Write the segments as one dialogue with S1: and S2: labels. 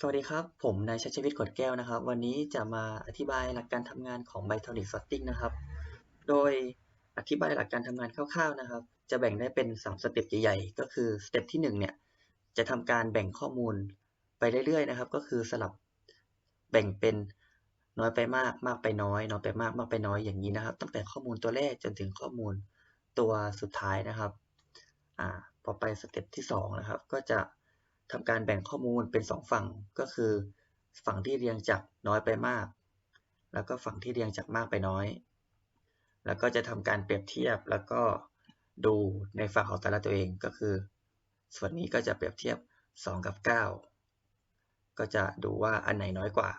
S1: สวัสดีครับ ผมนายชัชวิทย์กดแก้วนะครับ วันนี้จะมาอธิบายหลักการทำงานของ Bytonic Sorting นะครับ โดยอธิบายหลักการทำงานคร่าวๆนะครับ จะแบ่งได้เป็น 3 สเต็ปใหญ่ๆ ก็คือสเต็ปที่1เนี่ย จะทำการแบ่งข้อมูลไปเรื่อยๆนะครับ ก็คือสลับแบ่งเป็นน้อยไปมากมากไปน้อย น้อยไปมากมากไปน้อยอย่างนี้นะครับ ตั้งแต่ข้อมูลตัวแรกจนถึงข้อมูลตัวสุดท้ายนะครับ อ่า พอไปสเต็ปที่2นะครับ ก็จะ ทำการแบ่งข้อมูลเป็น 2 ฝั่งก็คือ ฝั่งที่เรียงจากน้อยไปมาก แล้วก็ฝั่งที่เรียงจากมากไปน้อย แล้วก็จะทำการเปรียบเทียบแล้วก็ดูในฝั่งของแต่ละตัวเองก็คือ ส่วนนี้ก็จะเปรียบเทียบ 2 กับ 9 ก็จะดูว่าอันไหนน้อยกว่า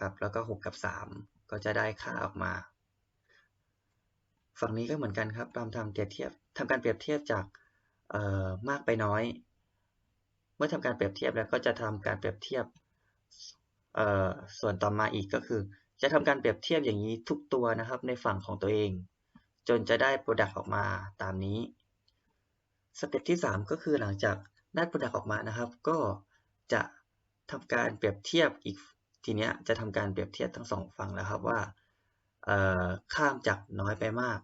S1: ครับแล้วก็6กับ 3 ก็จะได้ค่าออกมา ฝั่งนี้ก็เหมือนกันครับทำทำเปรียบเทียบทำการเปรียบเทียบจากมากไปน้อย มื่อทำการเปรียบเทียบแล้วก็จะทำการเปรียบเทียบส่วนต่อมาอีกก็คือ จะทำการเปรียบเทียบอย่างนี้ทุกตัวนะครับในฝั่งของตัวเอง จนจะได้ Product ออกมาตามนี้สเต็ปที่ 3 ก็คือหลังจากได้ Product ออกมานะครับ ก็จะทำการเปรียบเทียบอีกทีนี้จะทำการเปรียบเทียบทั้งสองฝั่งแล้วครับว่าข้ามจากน้อยไปมาก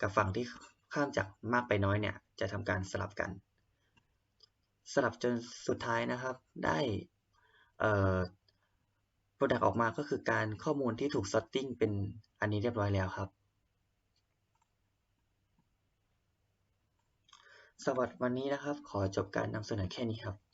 S1: กับฝั่งที่ข้ามจากมากไปน้อยเนี่ยจะทำการสลับกัน สลับจนสุดท้ายนะครับได้เอ่อ product ออกมาก็คือการข้อมูลที่ถูก sorting เป็นอันนี้เรียบร้อยแล้วครับสวัสดีวันนี้นะครับ ขอจบการนำเสนอแค่นี้ครับ